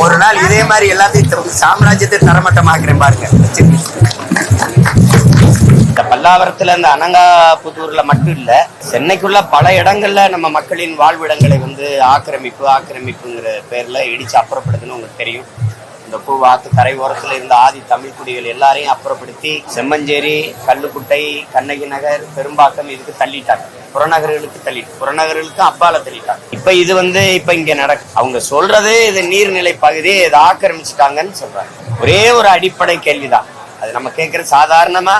ஒரு நாள் இதே மாதிரி எல்லாத்தையும் சாம்ராஜ்யத்தை தரமட்டமாக்குறேன் பாருங்க. இந்த பல்லாவரத்துல இந்த அனங்காபுதூர்ல மட்டும் இல்ல சென்னைக்குள்ள பல இடங்கள்ல நம்ம மக்களின் வாழ்விடங்களை வந்து ஆக்கிரமிப்பு ஆக்கிரமிப்புங்கிற பேர்ல இடிச்சு அப்புறப்படுதுன்னு உங்களுக்கு தெரியும். இந்த பூவாத்து கரை இருந்த ஆதி தமிழ் குடிகள் எல்லாரையும் அப்புறப்படுத்தி செம்மஞ்சேரி கல்லுக்குட்டை கண்ணகி நகர் பெரும்பாக்கம் இதுக்கு தள்ளிட்டாங்க. புறநகர்களுக்கு தள்ளி புறநகர்களுக்கு அப்பால தள்ளிட்டாங்க. இப்ப இது வந்து இப்ப இங்க நடக்கு. அவங்க சொல்றது இது நீர்நிலை பகுதி இதை ஆக்கிரமிச்சுட்டாங்கன்னு சொல்றாங்க. ஒரே ஒரு அடிப்படை கேள்விதான். அது நம்ம கேட்கிற சாதாரணமா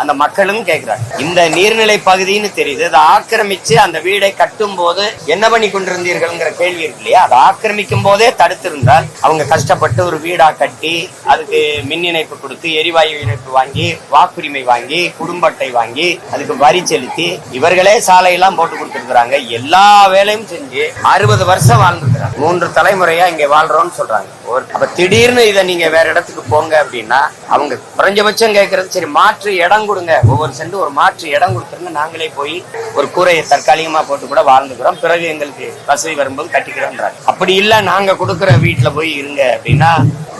அந்த மக்களும் கேட்கிறாங்க இந்த நீர்நிலை பகுதின்னு தெரியுது. அதை ஆக்கிரமிச்சு அந்த வீடை கட்டும் போது என்ன பண்ணி கொண்டிருந்தீர்கள்ங்கிற கேள்வி இருக்கு இல்லையா? அதை ஆக்கிரமிக்கும் போதே தடுத்திருந்தால் அவங்க கஷ்டப்பட்டு ஒரு வீடா கட்டி அதுக்கு மின் இணைப்பு கொடுத்து எரிவாயு இணைப்பு வாங்கி வாக்குரிமை வாங்கி குடும்ப அட்டை வாங்கி அதுக்கு வரி செலுத்தி இவர்களே சாலையெல்லாம் போட்டு கொடுத்துருக்குறாங்க. எல்லா வேலையும் செஞ்சு அறுபது வருஷம் வாழ்ந்துருக்கிறாங்க. மூன்று தலைமுறையா இங்க வாழ்றோம்னு சொல்றாங்க. ஒரு அப்ப திடீர்னு இதை நீங்க வேற இடத்துக்கு போங்க அப்படின்னா அவங்க குறைஞ்சபட்சம் கேட்கறது சரி மாற்று இடம் கொடுங்க. ஒவ்வொரு சென்ட் ஒரு மாற்று இடம் கொடுத்துருங்க. நாங்களே போய் ஒரு கூரையை தற்காலிகமா போட்டு கூட வாழ்ந்துக்கிறோம். பிறகு எங்களுக்கு வசதி வரும்போது கட்டிக்கிறோன்றாங்க அப்படி இல்லை நாங்க கொடுக்குற வீட்டுல போய் இருங்க அப்படின்னா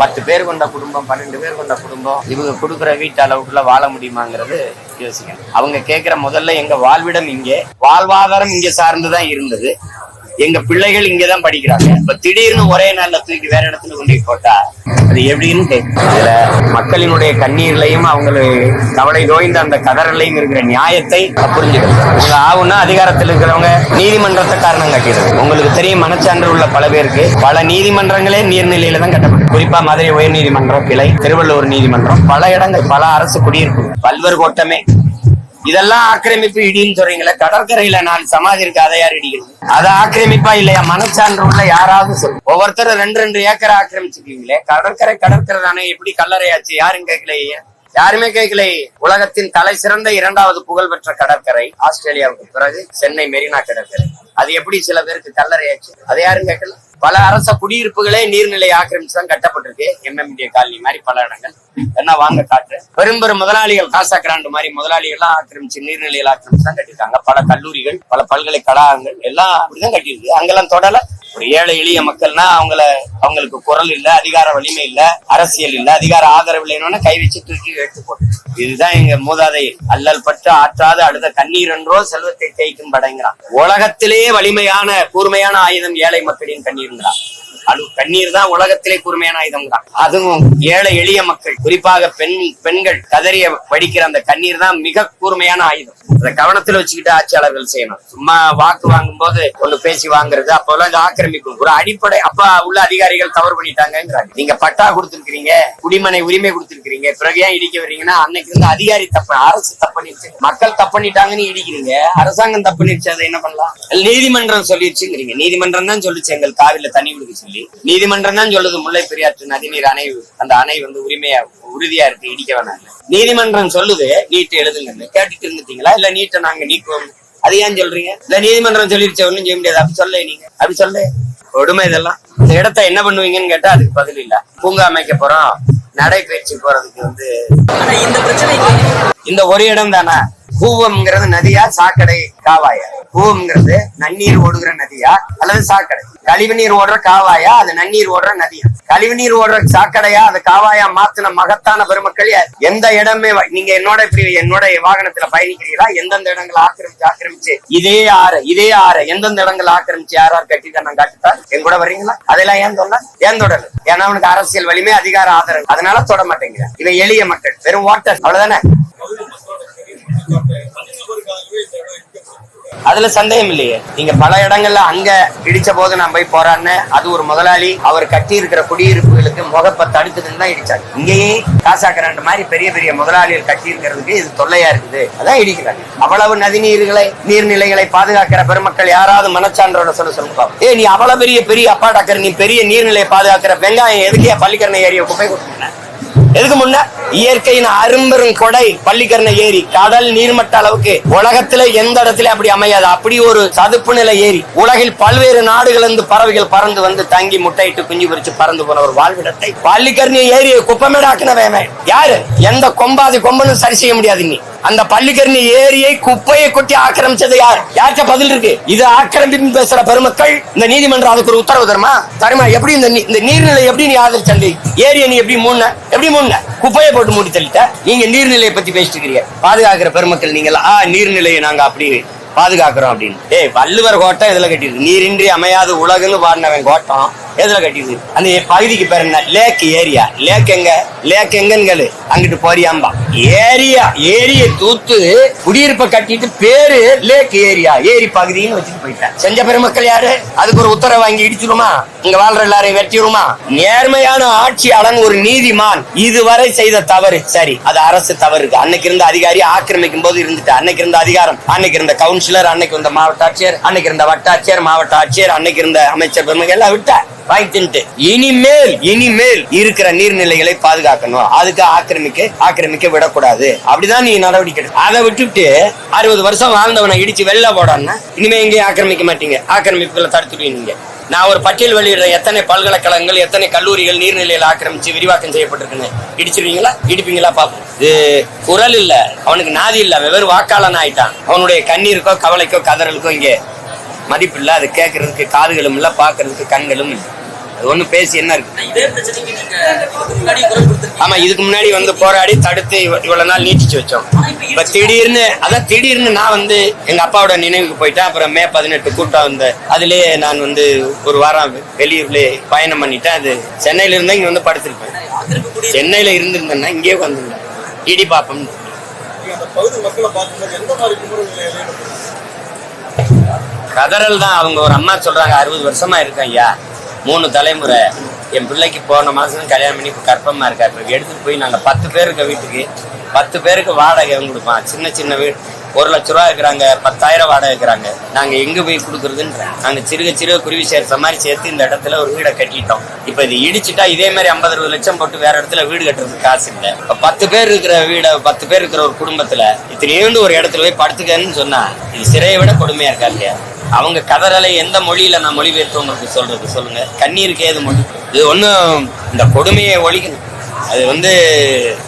பத்து பேர் கொண்ட குடும்பம் பன்னெண்டு பேர் கொண்ட குடும்பம் இவங்க கொடுக்குற வீட்டு அளவுக்குள்ள வாழ முடியுமாங்கிறது யோசிக்கணும். அவங்க கேட்குற முதல்ல எங்க வாழ்விடம் இங்கே வாழ்வாதாரம் இங்க சார்ந்துதான் இருந்தது. எங்க பிள்ளைகள் இங்கதான் படிக்கிறாங்க. இப்ப திடீர்னு ஒரே நாள்ல தூக்கி வேற இடத்துல கொண்டு போய் போட்டா அது எப்படின்னு கேட்கும் இதுல மக்களினுடைய கண்ணீர்லையும் அவங்களுக்கு கவலை தோய்ந்த அந்த கதறலையும் இருக்கிற நியாயத்தை புரிஞ்சுக்கணும் உங்க ஆகுன்னா அதிகாரத்தில் இருக்கிறவங்க நீதிமன்றத்தை காரணம் காட்டிடுறது உங்களுக்கு தெரியும் மனச்சான்று உள்ள பல பேருக்கு பல நீதிமன்றங்களே நீர்நிலையில தான் கட்டப்படும் குறிப்பா மதுரை உயர் நீதிமன்றம் கிளை திருவள்ளூர் நீதிமன்றம் பல இடங்கள் பல அரசு குடியிருப்பு பல்வேறு கோட்டமே இதெல்லாம் ஆக்கிரமிப்பு இடின்னு சொல்றீங்களே கடற்கரையில நாலு சமாதி இருக்கு அதை யார் இடிக்கிறது? அதை ஆக்கிரமிப்பா இல்லையா? மனச்சான்று உள்ள யாராவது சொல்லு ஒவ்வொருத்தரும் ரெண்டு ரெண்டு ஏக்கர் ஆக்கிரமிச்சிருக்கீங்களே கடற்கரை கடற்கரை தானே எப்படி கல்லறையாச்சு? யாரும் கேட்கலையே யாருமே கேட்கலையே உலகத்தின் தலை சிறந்த இரண்டாவது புகழ்பெற்ற கடற்கரை ஆஸ்திரேலியாவுக்கு பிறகு சென்னை மெரினா கடற்கரை. அது எப்படி சில பேருக்கு கல்லறையாச்சு? அதை யாரும் கேட்கல? பல அரச குடியிருப்புகளே நீர்நிலை ஆக்கிரமிச்சு தான் கட்டப்பட்டிருக்கு எம்எம்டிஏ காலனி மாதிரி பல இடங்கள். என்ன வாங்க காட்டு பெரும் பெரும் முதலாளிகள் காசா கிராண்டு மாதிரி முதலாளிகள்லாம் ஆக்கிரமிச்சு நீர்நிலையில் ஆக்கிரமிச்சு தான் கட்டிருக்காங்க பல கல்லூரிகள் பல பல்கலைக்கழகங்கள் எல்லாம் அப்படிதான் கட்டியிருக்கு. அங்கெல்லாம் தொடல. ஒரு ஏழை எளிய மக்கள்னா அவங்கள அவங்களுக்கு குரல் இல்ல அதிகார வலிமை இல்ல அரசியல் இல்ல அதிகார ஆதரவு இல்லைன்னு கை வச்சு தூக்கி எடுத்து போட்டு இதுதான் எங்க மூதாதை அல்லல் பட்டு ஆற்றாது அடுத்த கண்ணீர் என்றோ செல்வத்தை தேய்க்கும் படைங்கிறான். உலகத்திலேயே வலிமையான கூர்மையான ஆயுதம் ஏழை மக்களின் கண்ணீர்ங்கிறான். அது கண்ணீர் தான் உலகத்திலே கூர்மையான ஆயுதம் தான் அதுவும் ஏழை எளிய மக்கள் குறிப்பாக பெண் பெண்கள் கதறிய வடிக்கிற அந்த கண்ணீர் தான் மிக கூர்மையான ஆயுதம். அதை கவனத்துல வச்சுக்கிட்டு ஆட்சியாளர்கள் செய்யணும். சும்மா வாக்கு வாங்கும் போது ஒண்ணு பேசி வாங்குறது அப்பெல்லாம் ஆக்கிரமிக்கும். ஒரு அடிப்படை அப்ப உள்ள அதிகாரிகள் தவறு பண்ணிட்டாங்கிறாங்க நீங்க பட்டா கொடுத்திருக்கிறீங்க குடிமனை உரிமை கொடுத்திருக்கிறீங்க பிறகு ஏன் இடிக்க வர்றீங்கன்னா அன்னைக்கு இருந்து அதிகாரி தப்பு அரசு தப்பணிச்சு மக்கள் தப்பண்ணிட்டாங்கன்னு இடிக்கிறீங்க அரசாங்கம் தப்பண்ணிச்சு அதை என்ன பண்ணலாம்? நீதிமன்றம் சொல்லிடுச்சுங்கிறீங்க. நீதிமன்றம் தான் சொல்லிச்சு எங்கள் காவில தண்ணி விடுக்க சொல்லி. நீதிமன்றம் தான் சொல்லுது முல்லை பெரியாற்று நதிநீர் அணை அந்த அணை வந்து உரிமையா உறுதியா இருக்கு இடிக்க வேணாம் நீதிமன்றம் சொல்லுது நீட் எழுதுங்கன்னு. கேட்டுட்டு இருந்துட்டீங்களா? இல்ல நீட்டை நாங்க நீக்குவோம் அது ஏன் சொல்றீங்க? இல்ல நீதிமன்றம் சொல்லிருச்சு ஒண்ணும் செய்ய முடியாது. அப்படி சொல்ல நீங்க. அப்படி சொல்ல. கொடுமை இதெல்லாம். இந்த இடத்த என்ன பண்ணுவீங்கன்னு கேட்டா அதுக்கு பதில் இல்ல. பூங்கா அமைக்க போறோம். நடைபயிற்சி போறதுக்கு வந்து இந்த பிரச்சனை இந்த ஒரு இடம் தானே? கூவம்ங்கிறது நதியா சாக்கடை காவாயா? கூவம்ங்கிறது நன்னீர் ஓடுகிற நதியா அல்லது சாக்கடை? கழிவு நீர் ஓடுற காவாயா? அது நன்னீர் ஓடுற நதியா? கழிவு நீர் ஓடுற சாக்கடையா? அது காவாயா மாத்தின மகத்தான பெருமக்கள் எந்த இடமே நீங்க என்னோட இப்படி என்னோட வாகனத்துல பயணிக்கிறீங்களா எந்தெந்த இடங்களை ஆக்கிரமிச்சு ஆக்கிரமிச்சு? இதே ஆறு இதே ஆறு எந்தெந்த இடங்களை ஆக்கிரமிச்சு யார் யார் கட்டிட்டு நான் காட்டுத்தா என் கூட வர்றீங்களா? அதெல்லாம் ஏன் சொல்ல ஏன் தொடரு ஏன்னா அவனுக்கு அரசியல் வலிமை அதிகார ஆதரவு. அதனால தொட மாட்டேங்கிறேன். இவன் எளிய மக்கள். வெறும் ஓட்டர். அவ்வளவுதானே? அதுல சந்தேகம் இல்லையே. நீங்க பல இடங்கள்ல அங்க இடிச்ச போது நான் போய் போறான்னு அது ஒரு முதலாளி அவர் கட்டி இருக்கிற குடியிருப்புகளுக்கு முகப்ப தடுக்குதுன்னு தான் இடிச்சாங்க. இங்கேயே காசாக்கிராண்டு மாதிரி பெரிய பெரிய முதலாளிகள் கட்டி இருக்கிறதுக்கு இது தொல்லையா இருக்குது. அதான் இடிக்கிறாங்க. அவ்வளவு நதிநீர்களை நீர்நிலைகளை பாதுகாக்கிற பெருமக்கள் யாராவது மனச்சான்றோட சொல்ல சொல்லுப்பா ஏ நீ அவ்வளவு பெரிய பெரிய அப்பா டாக்கர் நீ பெரிய நீர்நிலையை பாதுகாக்கிற வெங்காயம் எதுக்கே பள்ளிக்கரணை ஏரிய குப்பை கொடுத்துருந்த எதுக்கு முன்ன? இயற்கையின் அரும்பெரும் கொடை பள்ளிக்கரணை ஏரி கடல் நீர்மட்ட அளவுக்கு உலகத்துல எந்த இடத்துல அப்படி அமையாது. அப்படி ஒரு சதுப்பு நிலை ஏரி உலகில் பல்வேறு நாடுகளிலிருந்து பறவைகள் பறந்து வந்து தங்கி முட்டையிட்டு குஞ்சு பொரிச்சு பறந்து போன ஒரு வாழ்விடத்தை பள்ளிக்கரணி ஏரியை குப்பமேடாக்குனவன் யாரு? எந்த கொம்பாதி கொம்பனும் சரி செய்ய முடியாது நீ அந்த பள்ளிக்கரணி ஏரியை குப்பையை கொட்டி ஆக்கிரமிச்சது யார்? யார்கிட்ட பதில் இருக்கு? இது ஆக்கிரமிப்பு பேசுற பெருமக்கள். இந்த நீதிமன்றம் அதுக்கு ஒரு உத்தரவு தருமா? தருமா? எப்படி இந்த நீர்நிலை எப்படி நீ ஆதரிச்சண்டி ஏரியை நீ எப்படி மூணு எப்படி மூணு குப்பையை போட்டு மூடி தள்ளிட்ட நீங்க நீர்நிலையை பத்தி பேசிட்டு இருக்கீங்க. பாதுகாக்கிற பெருமக்கள் நீங்க ஆ நீர்நிலையை நாங்க அப்படி பாதுகாக்கிறோம் அப்படின்னு. ஏய் வள்ளுவர் கோட்டம் இதுல கட்டிருக்கு நீரின்றி அமையாது உலகுன்னு பாடினவன் கோட்டம். எதுல கட்டியிருக்கு? அந்த பகுதிக்கு பேர் என்ன? லேக் ஏரியா லேக் எங்க? லேக் எங்கன்னு அங்கிட்டு போறியாம்பா ஏரியா ஏரிய தூத்து குடியிருப்ப கட்டிட்டு பேரு லேக் ஏரியா ஏரி பகுதின்னு வச்சுட்டு போயிட்டேன். செஞ்ச பெருமக்கள் யாரு? அதுக்கு ஒரு உத்தரவு வாங்கி இடிச்சிருமா? இங்க வாழ்ற எல்லாரையும் வெட்டிடுமா நேர்மையான ஆட்சியாளன் ஒரு நீதிமான் இதுவரை செய்த தவறு. சரி அது அரசு தவறு அன்னைக்கு இருந்த அதிகாரி ஆக்கிரமிக்கும் போது இருந்துட்டு அன்னைக்கு இருந்த அதிகாரம் அன்னைக்கு இருந்த கவுன்சிலர் அன்னைக்கு இருந்த மாவட்ட ஆட்சியர் அன்னைக்கு இருந்த வட்டாட்சியர் மாவட்ட ஆட்சியர் அன்னைக்கு இருந்த அமைச்சர் பெருமைகள் எல்லாம் விட்ட வாங்கி இனிமேல் இனிமேல் இருக்கிற நீர்நிலைகளை பாதுகாக்கணும். அதுக்கு ஆக்கிரமிக்க ஆக்கிரமிக்க விடக்கூடாது. அப்படிதான் நீ நடவடிக்கை அதை விட்டுவிட்டு அறுபது வருஷம் வாழ்ந்தவனை இடிச்சு வெளில போடான்னா இனிமே எங்கேயும் ஆக்கிரமிக்க மாட்டீங்க. ஆக்கிரமிப்புகளை தடுத்துடுவீங்க நான் ஒரு பட்டியல் வெளியிடுற எத்தனை பல்கலைக்கழகங்கள் எத்தனை கல்லூரிகள் நீர்நிலையில் ஆக்கிரமிச்சு விரிவாக்கம் செய்யப்பட்டிருக்குன்னு. இடிச்சிருவீங்களா? இடிப்பீங்களா? பாப்போம் இது குரல் இல்ல. அவனுக்கு நாதி இல்ல. வெவ்வேறு வாக்காளன் ஆயிட்டான் அவனுடைய கண்ணீருக்கோ கவலைக்கோ கதறலுக்கோ இங்கே மதிப்பு இல்ல அது கேட்கறதுக்கு காதுகளும் இல்ல பாக்குறதுக்கு கண்களும் இல்ல. அது ஒண்ணு பேசி என்ன இருக்கு? ஆமா இதுக்கு முன்னாடி வந்து போராடி தடுத்து இவ- இவ்வளவு நாள் நீட்டிச்சு வச்சோம். இப்ப திடீர்னு அதான் திடீர்னு நான் வந்து எங்க அப்பாவோட நினைவுக்கு போயிட்டேன். அப்புறம் மே பதினெட்டு கூட்டம் வந்த அதுலயே நான் வந்து ஒரு வாரம் வெளியூர்லயே பயணம் பண்ணிட்டேன். அது சென்னையில இருந்தா இங்க வந்து படுத்திருப்பேன். சென்னையில இருந்திருந்தேன்னா இங்கேயே வந்திருந்தேன் இடி பாப்பம் கதறல் தான். அவங்க ஒரு அம்மா சொல்றாங்க அறுபது வருஷமா இருக்கேன் ஐயா. மூணு தலைமுறை. என் பிள்ளைக்கு போன மாதம் கல்யாணம் பண்ணி இப்போ கர்ப்பமா இருக்கா இப்போ எடுத்துட்டு போய் நாங்கள் பத்து பேர் இருக்க வீட்டுக்கு. பத்து பேருக்கு வாடகை கொடுப்பான். சின்ன சின்ன வீடு ஒரு லட்ச ரூபா இருக்கிறாங்க பத்தாயிரம் வாடகை இருக்கிறாங்க நாங்கள் எங்கே போய் கொடுக்குறதுன்ற? நாங்கள் சிறுக சிறுக குருவி சேர்த்த மாதிரி சேர்த்து இந்த இடத்துல ஒரு வீடை கட்டிட்டோம். இப்போ இது இடிச்சுட்டா இதே மாதிரி ஐம்பது அறுபது லட்சம் போட்டு வேற இடத்துல வீடு கட்டுறதுக்கு காசு இல்லை. இப்போ பத்து பேர் இருக்கிற வீடை பத்து பேர் இருக்கிற ஒரு குடும்பத்தில் இத்தனையோண்டு ஒரு இடத்துல போய் படுத்துக்கன்னு சொன்னா இது சிறையை விட கொடுமையாக இருக்கா இல்லையா? அவங்க கதறலை எந்த மொழியில நான் மொழிபெயர்த்தவங்களுக்கு சொல்றது? சொல்லுங்க. கண்ணீருக்கு ஏது மொழி? இது ஒன்றும் இந்த கொடுமையை ஒழிக்கணும் அது வந்து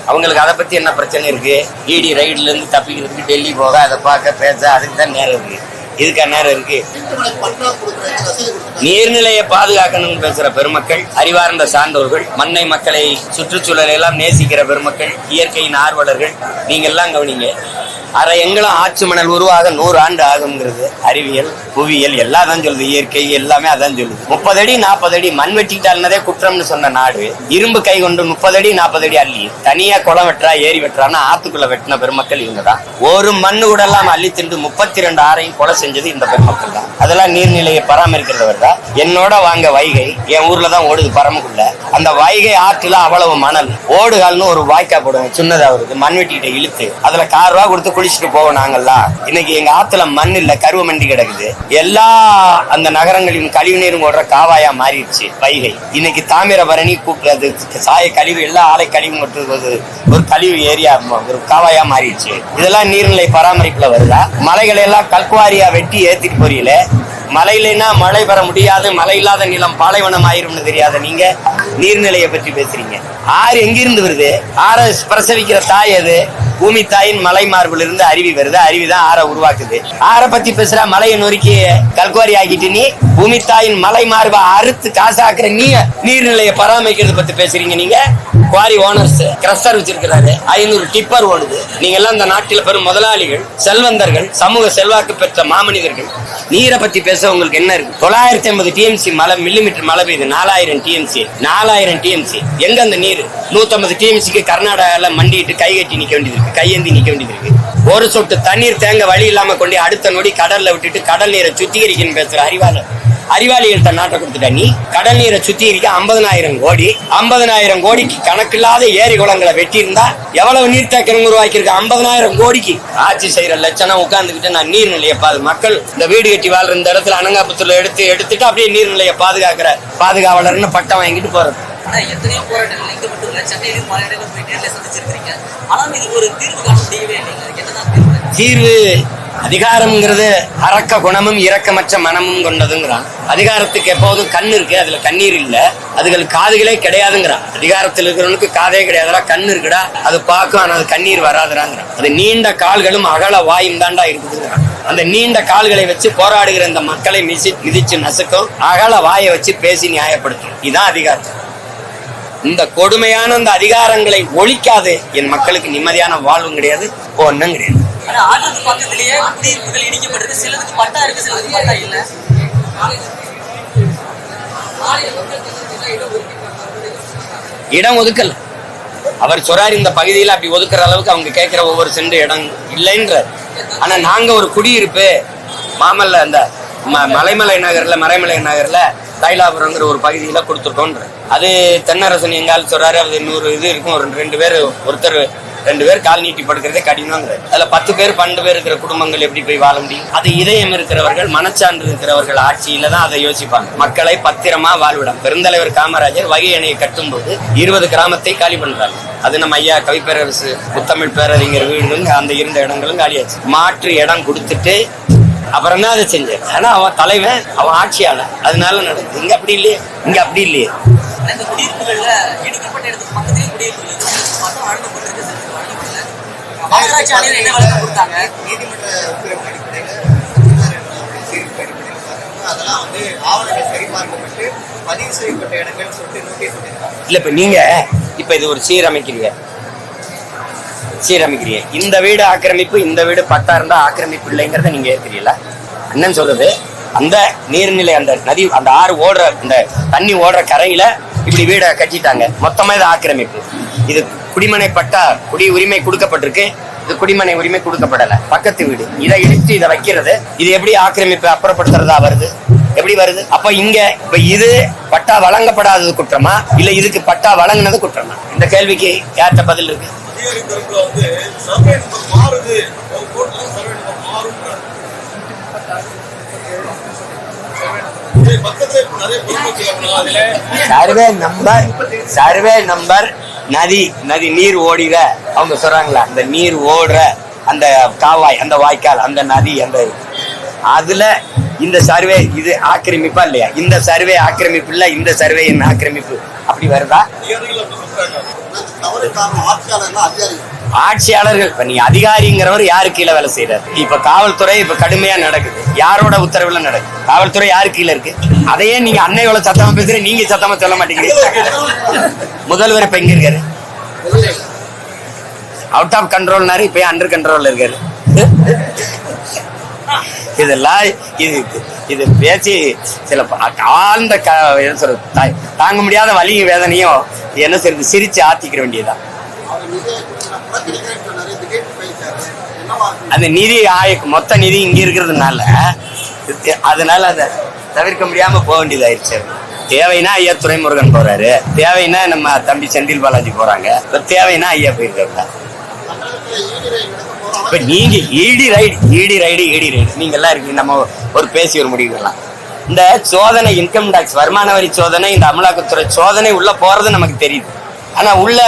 அவங்களுக்கு அதை பத்தி என்ன பிரச்சனை இருக்கு? ஈடி ரைடுல இருந்து தப்பிக்கிறதுக்கு டெல்லி போக அதை பார்க்க பேச அதுக்கு தான் நேரம் இருக்கு. இதுக்கா நேரம் இருக்கு? நீர்நிலையை பாதுகாக்கணும்னு பேசுற பெருமக்கள் அறிவார்ந்த சான்றோர்கள் மண்ணை மக்களை சுற்றுச்சூழலை எல்லாம் நேசிக்கிற பெருமக்கள் இயற்கையின் ஆர்வலர்கள் நீங்க எல்லாம் கவனிங்க. அரை எங்களும் ஆட்சி மணல் உருவாக நூறு ஆண்டு ஆகுங்கிறது அறிவியல் புவியியல் எல்லாம் தான் சொல்லுது. இயற்கை எல்லாமே அதான் சொல்லுது. முப்பது அடி நாற்பது அடி மண் வெட்டிட்டால்னதே குற்றம்னு சொன்ன நாடு. இரும்பு கை கொண்டு முப்பது அடி நாற்பது அடி அள்ளி. தனியா குளம் வெட்டுறா ஏரி வெட்டுறான்னா ஆத்துக்குள்ள வெட்டின பெருமக்கள் இவங்க தான் ஒரு மண்ணு கூட இல்லாம அள்ளி திண்டு முப்பத்தி ரெண்டு ஆறையும் கொலை செஞ்சது இந்த பெருமக்கள் தான். அதெல்லாம் நீர்நிலையை பராமரிக்கிறவர் தான். என்னோட வாங்க வைகை. என் ஊர்ல தான் ஓடுது பரமக்குள்ள அந்த வைகை ஆற்றுல அவ்வளவு மணல். ஓடுகால்னு ஒரு வாய்க்கா போடுவோம் சின்னதா வருது. மண் வெட்டிக்கிட்ட இழுத்து. அதுல கார் ரூபா கொடுத்து குளிச்சுட்டு போவோம் நாங்கெல்லாம் இன்னைக்கு எங்க ஆத்துல மண் இல்ல கருவ மண்டி கிடக்குது. எல்லா அந்த நகரங்களின் கழிவு நீரும் ஓடுற காவாயா மாறிடுச்சு வைகை. இன்னைக்கு தாமிரபரணி கூப்பிடுறது சாய கழிவு எல்லா ஆலை கழிவு மட்டும் ஒரு கழிவு ஏரியா ஒரு காவாயா மாறிடுச்சு. இதெல்லாம் நீர்நிலை பராமரிப்புல வருதா? மலைகளை எல்லாம் கல்குவாரியா வெட்டி ஏத்திட்டு போறீங்களே? மலையிலனா மழை பெற முடியாது மழை இல்லாத நிலம் பாலைவனம் ஆயிரும்னு தெரியாத நீங்க நீர்நிலையை பற்றி பேசுறீங்க. ஆறு எங்கிருந்து வருது? ஆற பிரசவிக்கிற தாய் அது பூமி தாயின் மலை மார்பில் இருந்து அருவி வருது. அருவி தான் ஆற உருவாக்குது. ஆற பத்தி பேசுற மலையை நொறுக்கி கல்குவாரி ஆக்கிட்டு நீ பூமி தாயின் மலை மார்பை அறுத்து காசாக்குற நீ நீர்நிலையை பராமரிக்கிறது பத்தி பேசுறீங்க நீங்க. குவாரி ஓனர்ஸ் கிரஸ்டர் வச்சிருக்கிறாரு. ஐநூறு டிப்பர் ஓடுது. நீங்க எல்லாம் இந்த நாட்டில் பெரும் முதலாளிகள் செல்வந்தர்கள் சமூக செல்வாக்கு பெற்ற மாமனிதர்கள். நீரை பத்தி பேச உங்களுக்கு என்ன இருக்கு? தொள்ளாயிரத்தி ஐம்பது டிஎம்சி மழை மில்லிமீட்டர் மழை பெய்யுது. நாலாயிரம் டிஎம்சி நாலாயிரம் டிஎம்சி எங்க அந்த நீர்? நூத்தம்பது டிஎம்சிக்கு கர்நாடகாவில் மண்டிட்டு கை கட்டி நிக்க வேண்டியது கையேந்தி நிற்க வேண்டியது இருக்கு. ஒரு சொட்டு தண்ணீர் தேங்க வழி இல்லாம கொண்டு அடுத்த நொடி கடல்ல விட்டுட்டு கடல் நீரை சுத்திகரிக்கணும் பேசுற அறிவாளர் அறிவாளிகள்ட்ட நாட்டை கொடுத்துட்ட நீ? கடல் நீரை சுத்திகரிக்க ஐம்பதனாயிரம் கோடி ஐம்பதனாயிரம் கோடிக்கு கணக்கில்லாத ஏரி குளங்களை வெட்டியிருந்தா எவ்வளவு நீர் தேக்கணும் உருவாக்கியிருக்க? ஐம்பதனாயிரம் கோடிக்கு. ஆட்சி செய்யற லட்சணம் உட்கார்ந்துகிட்டு நான் நீர்நிலையை பாது மக்கள் இந்த வீடு கட்டி வாழ்ற இந்த இடத்துல அனங்காபுத்தூர்ல எடுத்து எடுத்துட்டு அப்படியே நீர்நிலையை பாதுகாக்கிற பாதுகாவலர்னு பட்டம் வாங்கிட்டு போறது. ஆனா எத்தனையோ போராட்டங்கள். இங்கே மட்டும் இல்லை சென்னையிலும் பல இடங்கள் போய் நேரில் சந்திச்சிருக்கிறீங்க. ஆனாலும் இது ஒரு தீர்வு காண முடியவே இல்லைங்க என்னதான் தீர்வு? தீர்வு அதிகாரம்ங்கிறது அரக்க குணமும் இரக்கமற்ற மனமும் கொண்டதுங்கிறான். அதிகாரத்துக்கு எப்போதும் கண் இருக்கு அதுல கண்ணீர் இல்ல. அதுகள் காதுகளே கிடையாதுங்கிறான். அதிகாரத்தில் இருக்கிறவனுக்கு காதே கிடையாதுடா கண் இருக்குடா அது பார்க்கும் ஆனால் அது கண்ணீர் வராதுடாங்கிறான். அது நீண்ட கால்களும் அகல வாயும் தாண்டா இருக்குதுங்கிறான். அந்த நீண்ட கால்களை வச்சு போராடுகிற இந்த மக்களை மிதி மிதிச்சு நசுக்கும் அகல வாயை வச்சு பேசி நியாயப்படுத்தும். இதுதான் அதிகாரம். இந்த கொடுமையான அந்த அதிகாரங்களை ஒழிக்காது. என் மக்களுக்கு நிம்மதியான வாழ்வும் கிடையாது ஒன்றும் கிடையாது. இடம் ஒதுக்கல. அவர் சொல்றாரு இந்த பகுதியில் அப்படி ஒதுக்குற அளவுக்கு அவங்க கேட்கிற ஒவ்வொரு சென்ட் இடம் இல்லைன்றார். ஆனா நாங்க ஒரு குடியிருப்பு மாமல்ல அந்த மலைமலை நகர்ல மறைமலை நகர்ல தைலாபுரங்கிற ஒரு பகுதியில கொடுத்துருக்கோன்ற அது தென்னரசன் எங்கால் சொல்றாரு அது நூறு இது இருக்கும் ஒரு ரெண்டு பேர் ஒருத்தர் ரெண்டு பேர் கால் நீட்டி படுக்கிறதே கடினங்கிறது அதுல பத்து பேர் பன்னெண்டு பேர் இருக்கிற குடும்பங்கள் எப்படி போய் வாழ முடியும்? அது இதயம் இருக்கிறவர்கள் மனச்சான்று இருக்கிறவர்கள் ஆட்சியில தான் அதை யோசிப்பாங்க. மக்களை பத்திரமா வாழ்விடம். பெருந்தலைவர் காமராஜர் வகை அணையை கட்டும்போது இருபது கிராமத்தை காலி பண்றாங்க அது நம்ம ஐயா கவிப்பேரரசு முத்தமிழ் பேரறிஞர் வீடுகளும் அந்த இருந்த இடங்களும் காலியாச்சு. மாற்று இடம் கொடுத்துட்டு அப்புறம் தான் அதை செஞ்சேன் ஆனா அவன் தலைவன் அவன் ஆட்சியாளன் அதனால நடக்குது. இங்க அப்படி இல்லையே இங்க அப்படி இல்லையே. இந்த குடியிருப்புகள்ல இடிக்கப்பட்ட இடத்துக்கு பக்கத்திலேயே குடியிருப்புகள் இருக்கு. வழங்கப்பட்டிருக்கு வழங்கப்படல மாநகராட்சி ஆணையர் என்ன விளக்கம் கொடுத்தாங்க? நீதிமன்ற உத்தரவு அடிப்படையில் தமிழ்நாடு தீர்ப்பு அடிப்படையில் பார்த்தோம்னா அதெல்லாம் வந்து ஆவணங்கள் சரிபார்க்கப்பட்டு பதிவு செய்யப்பட்ட இடங்கள் சொல்லிட்டு நோட்டீஸ் பண்ணியிருக்காங்க. இல்ல இப்ப நீங்க இப்ப இது ஒரு சீரமைக்கிறீங்க. சீரமைக்கிறீங்க. இந்த வீடு ஆக்கிரமிப்பு இந்த வீடு பட்டா இருந்தா ஆக்கிரமிப்பு இல்லைங்கிறத நீங்க ஏற்கிறீங்களா அண்ணன் சொல்றது அந்த நீர்நிலை அந்த நதி அந்த ஆறு ஓடுற இந்த தண்ணி ஓடுற கரையில இப்படி வீடை கட்டிட்டாங்க. மொத்தமா இது ஆக்கிரமிப்பு. இது குடிமனை பட்டா குடி உரிமை கொடுக்கப்பட்டிருக்கு. இது குடிமனை உரிமை கொடுக்கப்படல. பக்கத்து வீடு. இதை இடிச்சு இதை வைக்கிறது. இது எப்படி ஆக்கிரமிப்பு அப்புறப்படுத்துறதா வருது? எப்படி வருது? அப்ப இங்க இப்ப இது பட்டா வழங்கப்படாதது குற்றமா? இல்ல இதுக்கு பட்டா வழங்கினது குற்றமா? இந்த கேள்விக்கு யார்கிட்ட பதில் இருக்கு அதிகாரி தரப்புல வந்து சர்வே நம்பர் மாறுது ஒரு கோர்ட்ல சர்வே நம்பர் மாறுன்றாங்க இதே பக்கத்துல இப்ப நிறைய பொதுமக்கள் அதுல சர்வே நம்பர் சர்வே நம்பர் நதி நதி நீர் ஓடிற. அவங்க சொல்றாங்களா அந்த நீர் ஓடுற அந்த காவாய் அந்த வாய்க்கால் அந்த நதி அந்த அதுல இந்த சர்வே இது ஆக்கிரமிப்பா இல்லையா? இந்த சர்வே ஆக்கிரமிப்பு இல்ல இந்த சர்வே என்ன ஆக்கிரமிப்பு? அப்படி வருதா? ஆட்சியாளர்கள் இப்ப நீ அதிகாரிங்கிறவர் யாரு கீழே வேலை செய்யறாரு இப்ப காவல்துறை இப்ப கடுமையா நடக்குது. யாரோட உத்தரவுல நடக்குது? காவல்துறை யாரு கீழே இருக்கு? அதையே நீங்க அன்னையோட சத்தமா பேசுற நீங்க சத்தமா சொல்ல மாட்டேங்கிறீங்க. முதல்வர் இப்ப எங்க இருக்காரு? அவுட் ஆஃப் கண்ட்ரோல்னாரு இப்ப அண்டர் கண்ட்ரோல்ல இருக்காரு. இதெல்லாம் இது இது பேச்சு சில ஆழ்ந்த க என்ன சொல்றது தாங்க முடியாத வலி வேதனையும் என்ன சொல்றது சிரிச்சு ஆத்திக்கிற வேண்டியதுதான். அந்த நிதி ஆய மொத்த நிதி இங்க இருக்கிறதுனால அதனால அதை தவிர்க்க முடியாம போக வேண்டியதாயிருச்சு. தேவைன்னா ஐயா துறைமுருகன் போறாரு. தேவைன்னா நம்ம தம்பி செந்தில் பாலாஜி போறாங்க. இப்ப தேவைன்னா ஐயா போயிருக்காங்க இப்ப நீங்க ED raid ED raid ED raid. நீங்க எல்லாம் இருக்கு நம்ம ஒரு பேசி ஒரு முடிவுலாம் இந்த சோதனை இன்கம் டாக்ஸ் வருமான வரி சோதனை இந்த அமலாக்கத்துறை சோதனை உள்ள போறது நமக்கு தெரியுது. ஆனா உள்ள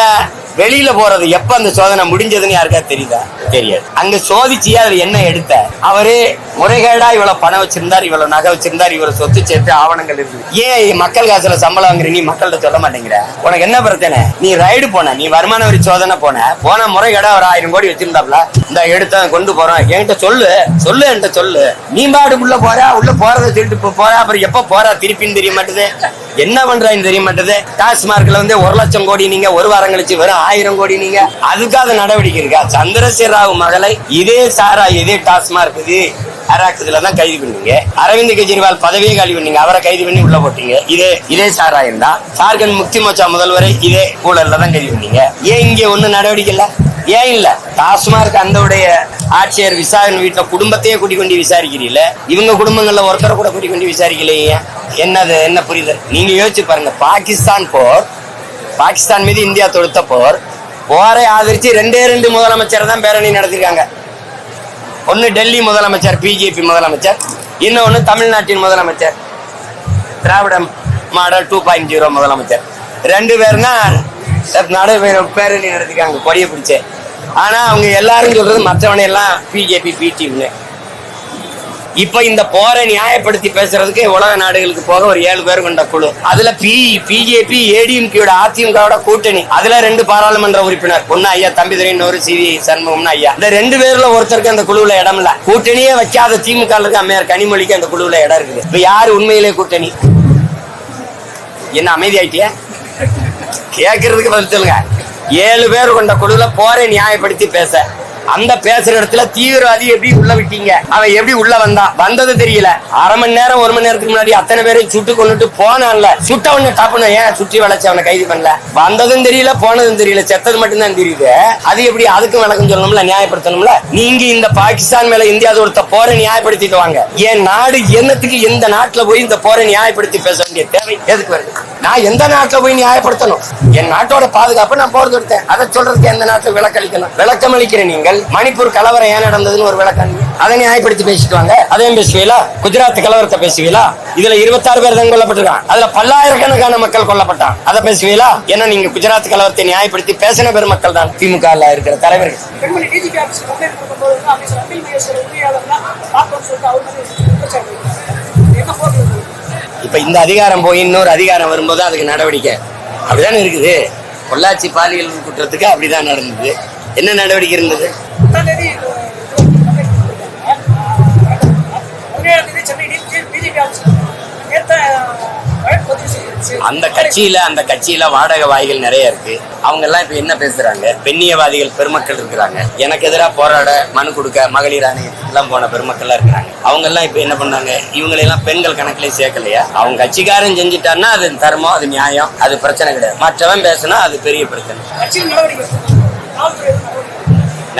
வெளியில போறது எப்ப அந்த சோதனை முடிஞ்சதுன்னு யாருக்கா தெரியுதா? தெரியாது. அங்க சோதிச்சு அதுல என்ன எடுத்த? அவரு முறைகேடா இவ்வளவு பணம் வச்சிருந்தார் இவ்வளவு நகை வச்சிருந்தார் இவ்வளவு சொத்து சேர்த்து ஆவணங்கள் இருக்கு ஏன் மக்கள் காசுல சம்பளம் வாங்குற நீ மக்கள்கிட்ட சொல்ல மாட்டேங்கிற? உனக்கு என்ன பிரச்சனை? நீ ரைடு போன நீ வருமான வரி சோதனை போன. போன முறைகேடா ஒரு ஆயிரம் கோடி வச்சிருந்தாப்ல இந்த எடுத்த கொண்டு போறோம். என்கிட்ட சொல்லு சொல்லு என்கிட்ட சொல்லு. நீ பாடு உள்ள போறா உள்ள போறத சொல்லிட்டு போறா அப்புறம் எப்ப போறா திருப்பின்னு தெரிய மாட்டுது? என்ன பண்றான்னு தெரிய மாட்டுது? டாஸ்மார்க்ல வந்து ஒரு லட்சம் கோடி நீங்க ஒரு வாரம் கழிச்சு வெறும் ஆயிரம் கோடி நீங்க. அதுக்காக நடவடிக்கை இருக்கா? சந்திரசேகர் ராவ் மகளை இதே சாரா இதே டாஸ்மா இருக்குது. அராக்ஸில் தான் கைது பண்ணீங்க. அரவிந்த் கெஜ்ரிவால் பதவியை காலி பண்ணீங்க. அவரை கைது பண்ணி உள்ள போட்டீங்க. இதே இதே சாரா தான் ஜார்க்கண்ட் முக்தி மோச்சா முதல்வரை இதே ஊழல்ல தான் கைது பண்ணீங்க. ஏன் இங்கே ஒன்றும் நடவடிக்கை இல்ல? ஏன் இல்ல? டாஸ்மார்க் அந்த உடைய ஆட்சியர் விசாரணை வீட்டுல குடும்பத்தையே கூட்டிக் கொண்டு விசாரிக்கிறீல்ல? இவங்க குடும்பங்கள்ல ஒருத்தரை கூட கூட்டிக் கொண்டு விசாரிக்கலையே. என்னது என்ன புரியுது நீங்க யோசிச்சு பாருங்க. பாகிஸ்தான் போர் பாகிஸ்தான் மீது இந்தியா தொடுத்த போர் போரை ஆதரிச்சு ரெண்டே ரெண்டு முதலமைச்சர் தான் பேரணி நடத்திருக்காங்க. ஒன்னு டெல்லி முதலமைச்சர் பிஜேபி முதலமைச்சர் இன்னொன்னு தமிழ்நாட்டின் முதலமைச்சர். Dravida model two point zero முதலமைச்சர். ரெண்டு பேருனா நடு பேரணி நடத்திருக்காங்க கொடியை பிடிச்சு. ஆனா அவங்க எல்லாரும் சொல்றது மற்றவனையெல்லாம் பிஜேபி பி டீம்னு இப்ப இந்த போரை நியாயப்படுத்தி பேசுறதுக்கு உலக நாடுகளுக்கு போக ஒரு ஏழு பேர் கொண்ட குழு. அதுல பி பிஜேபி ஏடிஎம்கேயோட அதிமுகவோட கூட்டணி. அதுல ரெண்டு பாராளுமன்ற உறுப்பினர். ஒன்னு ஐயா தம்பிதுரை இன்னொரு சி வி சண்முகம்னு ஐயா. இந்த ரெண்டு பேர்ல ஒருத்தருக்கு அந்த குழுவுல இடம் இல்ல. கூட்டணியே வைக்காத திமுக இருக்கு அம்மையார் கனிமொழிக்கு அந்த குழுவுல இடம் இருக்குது. இப்ப யாரு உண்மையிலே கூட்டணி? என்ன அமைதி கேட்கறதுக்கு பதில் சொல்லுங்க. ஏழு பேர் கொண்ட குழுல போரை நியாயப்படுத்தி பேச. அந்த பேசுற இடத்துல தீவிரவாதி எப்படி உள்ள விட்டீங்க? அவன் எப்படி உள்ள வந்தான் வந்தது தெரியல. அரை மணி நேரம் ஒரு மணி நேரத்துக்கு முன்னாடி அத்தனை பேரையும் சுட்டு கொண்டுட்டு போனான்ல. சுட்ட உடனே டாப்புன ஏன் சுற்றி வளைச்சு அவனை கைது பண்ணல? வந்ததும் தெரியல போனதும் தெரியல. செத்தது மட்டும்தான் தெரியுது. அது எப்படி அதுக்கும் விளக்கம் சொல்லணும்ல நியாயப்படுத்தணும்ல? நீங்க இந்த பாகிஸ்தான் மேல இந்தியா ஒருத்த போரை நியாயப்படுத்திட்டு வாங்க. என் நாடு என்னத்துக்கு எந்த நாட்டுல போய் இந்த போரை நியாயப்படுத்தி பேச வேண்டிய தேவை எதுக்கு வருது? நான் எந்த நாட்டுல போய் நியாயப்படுத்தணும்? என் நாட்டோட பாதுகாப்பு நான் போறது எடுத்தேன் அதை சொல்றதுக்கு எந்த நாட்டுல விளக்களிக்கணும்? விளக்கம் அளிக்கிற நீங்கள் மணிப்பூர் கலவரம் ஏன் நடந்ததுன்னு ஒரு விளக்கம் அதை நியாயப்படுத்தி பேசிட்டு வாங்க அதையும் பேசுவீங்களா குஜராத் கலவரத்தை பேசுவீங்களா இதுல இருபத்தாறு பேர் தான் கொல்லப்பட்டிருக்கான் அதுல பல்லாயிரக்கணக்கான மக்கள் கொல்லப்பட்டான் அதை பேசுவீங்களா ஏன்னா நீங்க குஜராத் கலவரத்தை நியாயப்படுத்தி பேசின பெருமக்கள் தான். திமுக இருக்கிற தலைவர்கள். இப்ப இந்த அதிகாரம் போய் இன்னொரு அதிகாரம் வரும்போது அதுக்கு நடவடிக்கை. அப்படிதானே இருக்குது. பொள்ளாச்சி பாலியல் குற்றத்துக்கு அப்படிதான் நடந்தது. என்ன நடவடிக்கை இருந்தது? அந்த கட்சியில அந்த கட்சியில வாடகை வாய்கள் நிறைய இருக்கு. அவங்க எல்லாம் இப்ப என்ன பேசுறாங்க? பெண்ணியவாதிகள் பெருமக்கள் இருக்கிறாங்க. எனக்கு எதிராக போராட மனு கொடுக்க மகளிர் ஆணையத்துக்கெல்லாம் போன பெருமக்கள் இருக்கிறாங்க. அவங்க எல்லாம் இப்ப என்ன பண்ணாங்க? இவங்களை எல்லாம் பெண்கள் கணக்குல சேர்க்கலையா? அவங்க கட்சிக்காரன் செஞ்சுட்டான்னா அது தர்மம் அது நியாயம் அது பிரச்சனை கிடையாது. மற்றவன் பேசினா அது பெரிய பிரச்சனை.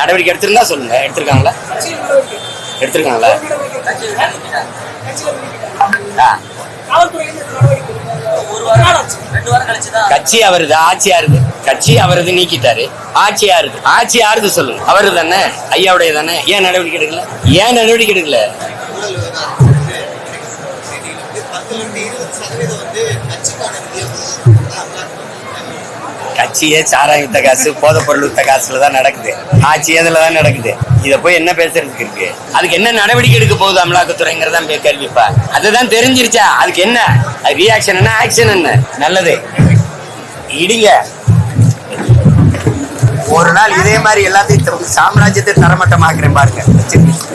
நடவடிக்கை எடுத்திருந்தா சொல்லுங்க. எடுத்திருக்காங்களா? எடுத்திருக்காங்களா? கட்சி அவருது ஆட்சி யாருது? கட்சி அவரது நீக்கிட்டாரு. ஆட்சி யாருது? ஆட்சி யாருது சொல்லுங்க. அவரு தானே? ஐயாவுடைய தானே? ஏன் நடவடிக்கை எடுக்கல? ஏன் நடவடிக்கை எடுக்கல? பத்துல இருந்து இருபது சதவீதம் வந்து கட்சிக்கான நிதியை ஆட்சியே சாராயம் வித்த காசு போதை பொருள் வித்த காசுல தான் நடக்குது. ஆட்சி அதில் தான் நடக்குது? இதை போய் என்ன பேசுறதுக்கு இருக்கு? அதுக்கு என்ன நடவடிக்கை எடுக்க போகுது அமலாக்கத்துறைங்கிறதான் கேள்விப்பா. அதுதான் தெரிஞ்சிருச்சா? அதுக்கு என்ன? ரியாக்ஷன் என்ன ஆக்ஷன் என்ன? நல்லது. இடிங்க. ஒரு நாள் இதே மாதிரி எல்லாத்தையும் சாம்ராஜ்யத்தை தரமட்டமாக்குறேன் பாருங்க. வச்சிருக்கேன்